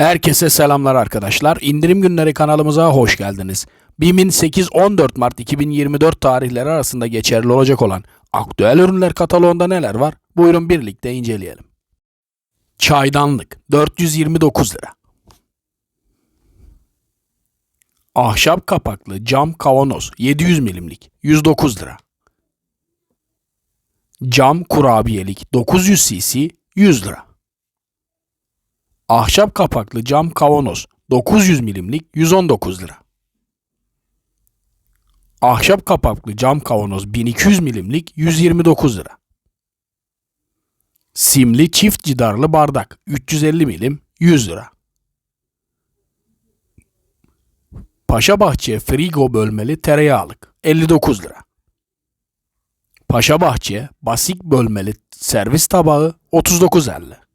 Herkese selamlar arkadaşlar. İndirim günleri kanalımıza hoş geldiniz. BİM'in 8-14 Mart 2024 tarihleri arasında geçerli olacak olan aktüel ürünler kataloğunda neler var? Buyurun birlikte inceleyelim. Çaydanlık 429 lira. Ahşap kapaklı cam kavanoz 700 milimlik 109 lira. Cam kurabiyelik 900 cc 100 lira. Ahşap kapaklı cam kavanoz 900 milimlik 119 lira. Ahşap kapaklı cam kavanoz 1200 milimlik 129 lira. Simli çift cidarlı bardak 350 milim 100 lira. Paşa Bahçe frigo bölmeli tereyağlık 59 lira. Paşa Bahçe basik bölmeli servis tabağı 39.50.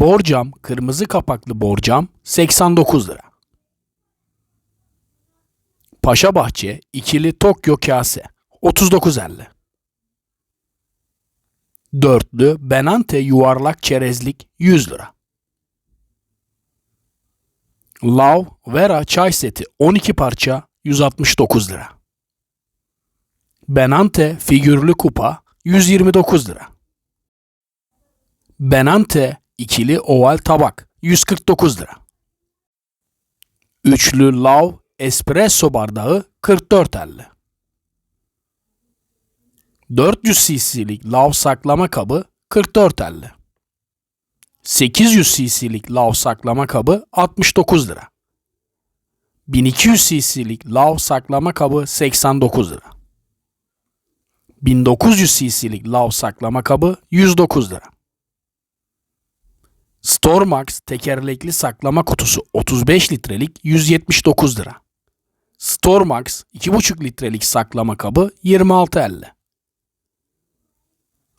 Borcam, kırmızı kapaklı borcam 89 lira. Paşa Bahçe ikili Tokyo kase 39.50. Dörtlü Benante yuvarlak çerezlik 100 lira. Lav Vera çay seti 12 parça 169 lira. Benante figürlü kupa 129 lira. Benante ikili oval tabak 149 lira. Üçlü lav espresso bardağı 44.50. 400 cc'lik lav saklama kabı 44.50. 800 cc'lik lav saklama kabı 69 lira. 1200 cc'lik lav saklama kabı 89 lira. 1900 cc'lik lav saklama kabı 109 lira. Stormax tekerlekli saklama kutusu 35 litrelik 179 lira. Stormax 2,5 litrelik saklama kabı 26.50.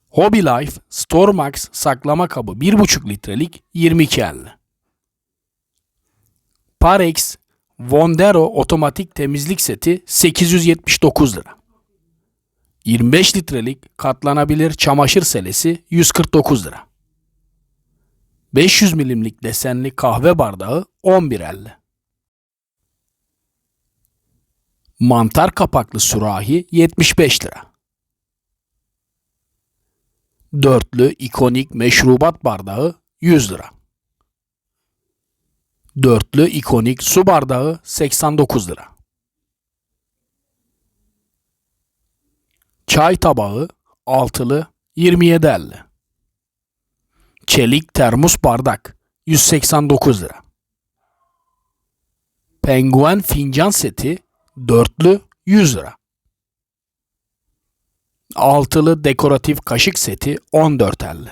Hobby Life Stormax saklama kabı 1,5 litrelik 22.50. Parex Vondero otomatik temizlik seti 879 lira. 25 litrelik katlanabilir çamaşır selesi 149 lira. 500 milimlik desenli kahve bardağı 11.50. Mantar kapaklı sürahi 75 lira. Dörtlü ikonik meşrubat bardağı 100 lira. Dörtlü ikonik su bardağı 89 lira. Çay tabağı altılı 27.50. Çelik termos bardak 189 lira. Penguen fincan seti dörtlü 100 lira. Altılı dekoratif kaşık seti 14.50.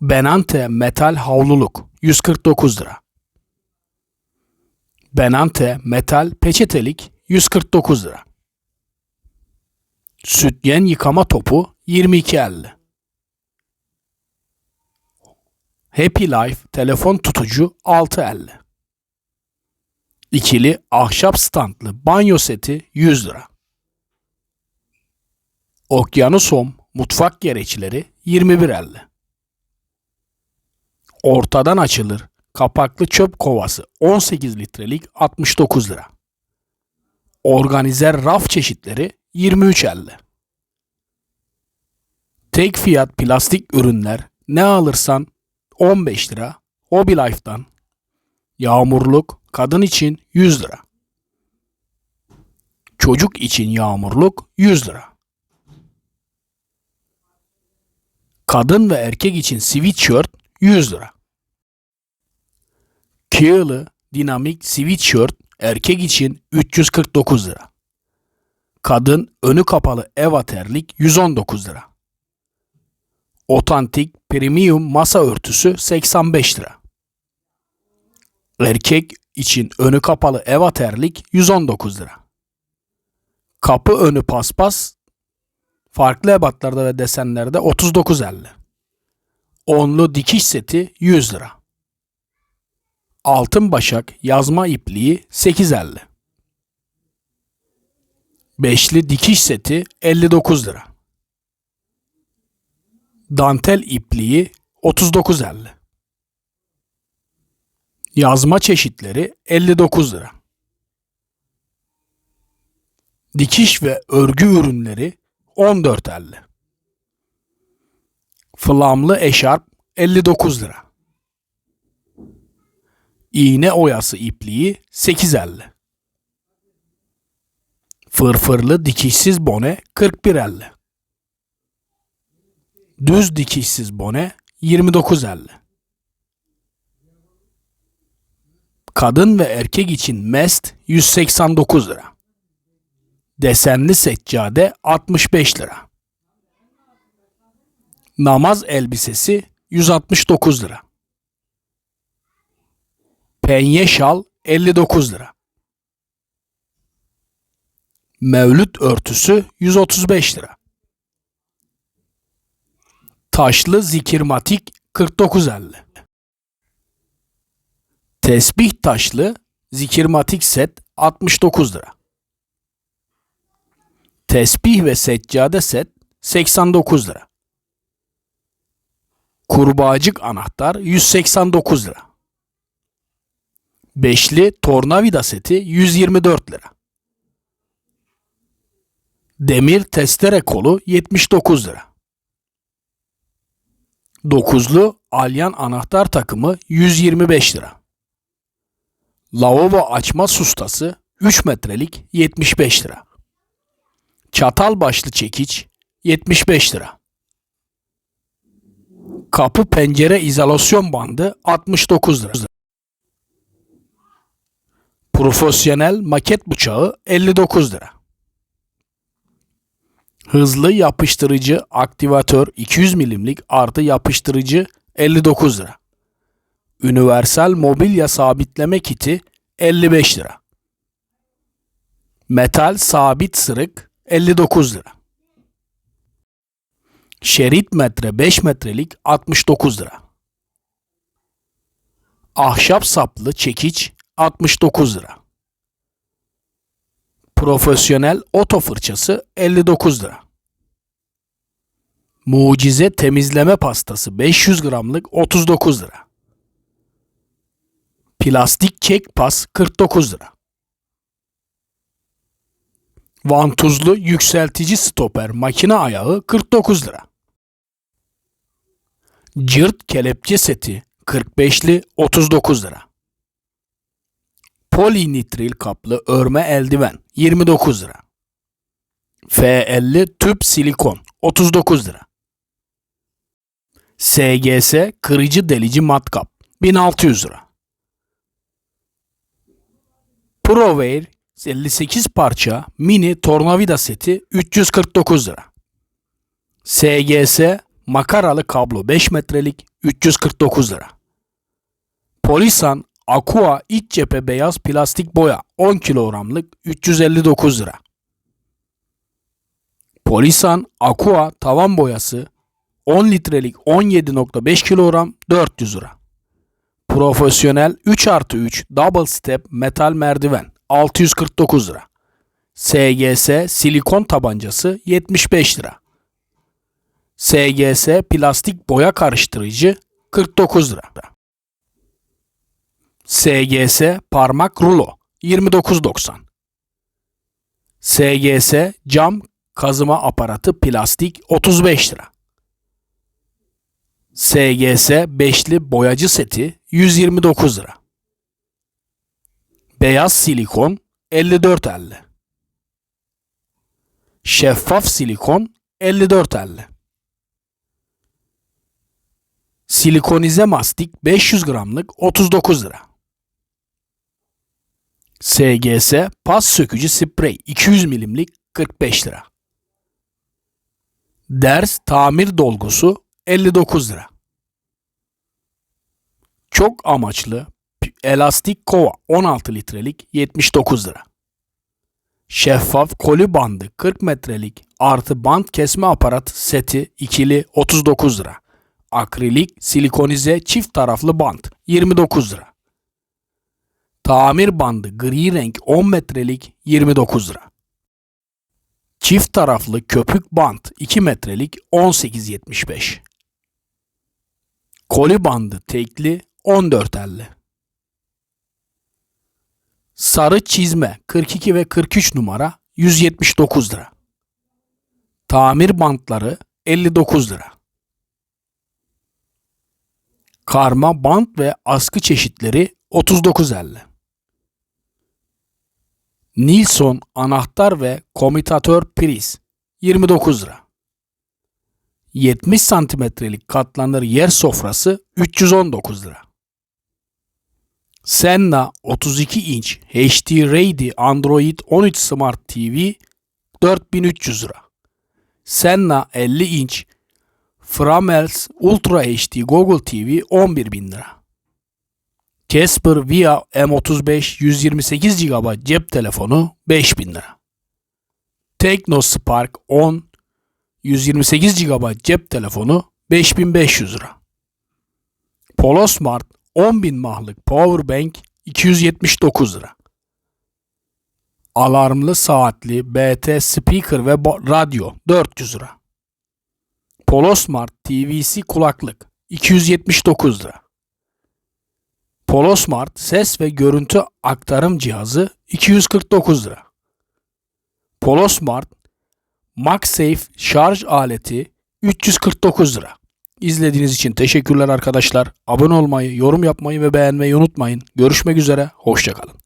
Benante metal havluluk 149 lira. Benante metal peçetelik 149 lira. Sütyen yıkama topu 22.50. Happy Life telefon tutucu 6.50. İkili ahşap standlı banyo seti 100 lira. Okyanusom mutfak gereçleri 21.50. Ortadan açılır kapaklı çöp kovası 18 litrelik 69 lira. Organizer raf çeşitleri 23.50. Tek fiyat plastik ürünler ne alırsan 15 lira. Hobby Life'dan. Yağmurluk kadın için 100 lira. Çocuk için yağmurluk 100 lira. Kadın ve erkek için sweatshirt 100 lira. Kiyılı dinamik sweatshirt erkek için 349 lira. Kadın önü kapalı eva terlik 119 lira. Otantik premium masa örtüsü 85 lira. Erkek için önü kapalı eva terlik 119 lira. Kapı önü paspas farklı ebatlarda ve desenlerde 39.50. Onlu dikiş seti 100 lira. Altın başak yazma ipliği 8.50. Beşli dikiş seti 59 lira. Dantel ipliği 39.50. Yazma çeşitleri 59 lira. Dikiş ve örgü ürünleri 14.50. Flamlı eşarp 59 lira. İğne oyası ipliği 8.50. Fırfırlı dikişsiz bone 41.50. Düz dikişsiz bone 29.50. Kadın ve erkek için mest 189 lira. Desenli seccade 65 lira. Namaz elbisesi 169 lira. Penye şal 59 lira. Mevlüt örtüsü 135 lira. Taşlı zikirmatik 49.50. Tesbih taşlı zikirmatik set 69 lira. Tesbih ve seccade set 89 lira. Kurbağacık anahtar 189 lira. Beşli tornavida seti 124 lira. Demir testere kolu 79 lira. Dokuzlu alyan anahtar takımı 125 lira. Lavabo açma sustası 3 metrelik 75 lira. Çatal başlı çekiç 75 lira. Kapı pencere izolasyon bandı 69 lira. Profesyonel maket bıçağı 59 lira. Hızlı yapıştırıcı aktivatör 200 milimlik artı yapıştırıcı 59 lira. Universal mobilya sabitleme kiti 55 lira. Metal sabit sırık 59 lira. Şerit metre 5 metrelik 69 lira. Ahşap saplı çekiç 69 lira. Profesyonel oto fırçası 59 lira. Mucize temizleme pastası 500 gramlık 39 lira. Plastik çek pas 49 lira. Vantuzlu yükseltici stoper makine ayağı 49 lira. Cırt kelepçe seti 45'li 39 lira. Polinitril kaplı örme eldiven 29 lira. F50 tüp silikon 39 lira. SGS kırıcı delici matkap 1600 lira. ProWare 58 parça mini tornavida seti 349 lira. SGS makaralı kablo 5 metrelik 349 lira. Polisan Aqua iç cephe beyaz plastik boya 10 kilogramlık 359 lira. Polisan Aqua tavan boyası 10 litrelik 17.5 kilogram 400 lira. Profesyonel 3 artı 3 double step metal merdiven 649 lira. SGS silikon tabancası 75 lira. SGS plastik boya karıştırıcı 49 lira. SGS parmak rulo 29.90. SGS cam kazıma aparatı plastik 35 lira. SGS beşli boyacı seti 129 lira. Beyaz silikon 54.50. Şeffaf silikon 54.50. Silikonize mastik 500 gramlık 39 lira. SGS pas sökücü sprey 200 milimlik 45 lira. Ders tamir dolgusu 59 lira. Çok amaçlı elastik kova 16 litrelik 79 lira. Şeffaf koli bandı 40 metrelik artı bant kesme aparat seti ikili 39 lira. Akrilik silikonize çift taraflı bant 29 lira. Tamir bandı gri renk 10 metrelik 29 lira. Çift taraflı köpük bant 2 metrelik 18.75. Koli bandı tekli 14.50. Sarı çizme 42 ve 43 numara 179 lira. Tamir bantları 59 lira. Karma bant ve askı çeşitleri 39.50. Nilsson anahtar ve komutatör priz 29 lira. 70 santimetrelik katlanır yer sofrası 319 lira. Senna 32 inç HD Ready Android 13 Smart TV 4300 lira. Senna 50 inç Framels Ultra HD Google TV 11.000 lira. Casper Via M35 128 GB cep telefonu 5000 lira. Tekno Spark 10 128 GB cep telefonu 5500 lira. Polo Smart 10.000 mahlık powerbank 279 lira. Alarmlı saatli BT speaker ve radyo 400 lira. Polo Smart TVC kulaklık 279 lira. Polo Smart ses ve görüntü aktarım cihazı 249 lira. Polo Smart MagSafe şarj aleti 349 lira. İzlediğiniz için teşekkürler arkadaşlar. Abone olmayı, yorum yapmayı ve beğenmeyi unutmayın. Görüşmek üzere, hoşçakalın.